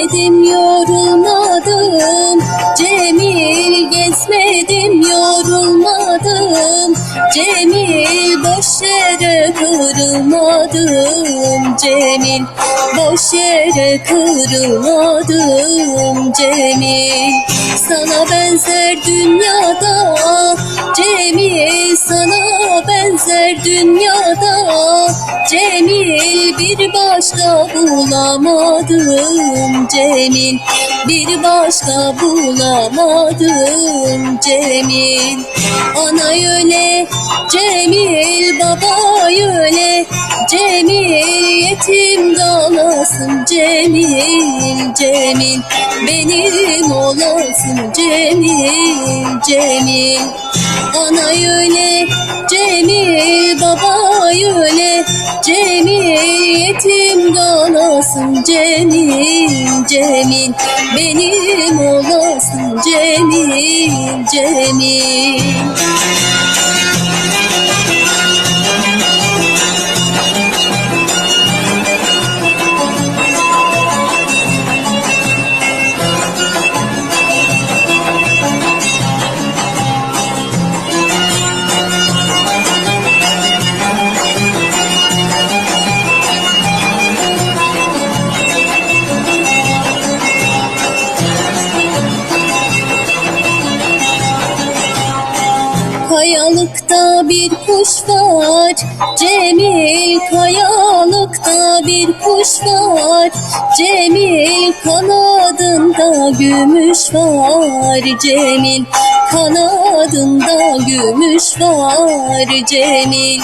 Gezmedim yorulmadım Cemil gezmedim yorulmadım. Cemil boş yere kırılmadım Cemil boş yere kırılmadım Cemil sana benzer dünyada Cemil sana benzer dünyada Cemil bir başka bulamadım. Cemil bir başka bulamadım. Cemil Ana öyle Cemil baba öyle Cemil yetim kalasın Cemil Cemil benim olasın. Cemil Cemil Ana öyle öyle Cemil yetim kalasın Cemil Cemil. Benim olasın Cemil Cemil You. Kayalıkta bir kuş var. Cemil kayalıkta bir kuş var. Cemil kanadında gümüş var. Cemil kanadında gümüş var. Cemil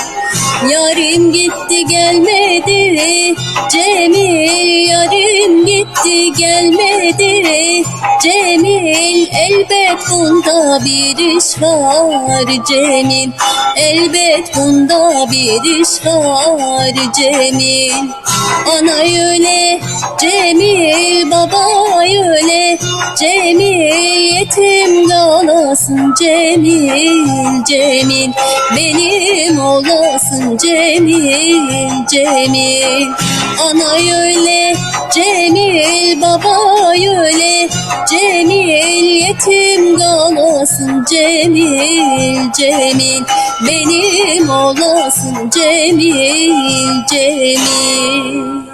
Yarim gitti gelmedi. Cemil yarim gitti gelmedi. Cemil elbet bunda bir iş var. Cemil Elbet bunda bir iş var Cemil. Ana öyle Cemil baba öyle Cemil yetim kalasın Cemil Cemil benim olasın Cemil Cemil. Ana öyle Cemil baba öyle Cemil yetim kalasın Cemil Cemil benim olasın Cemil Cemil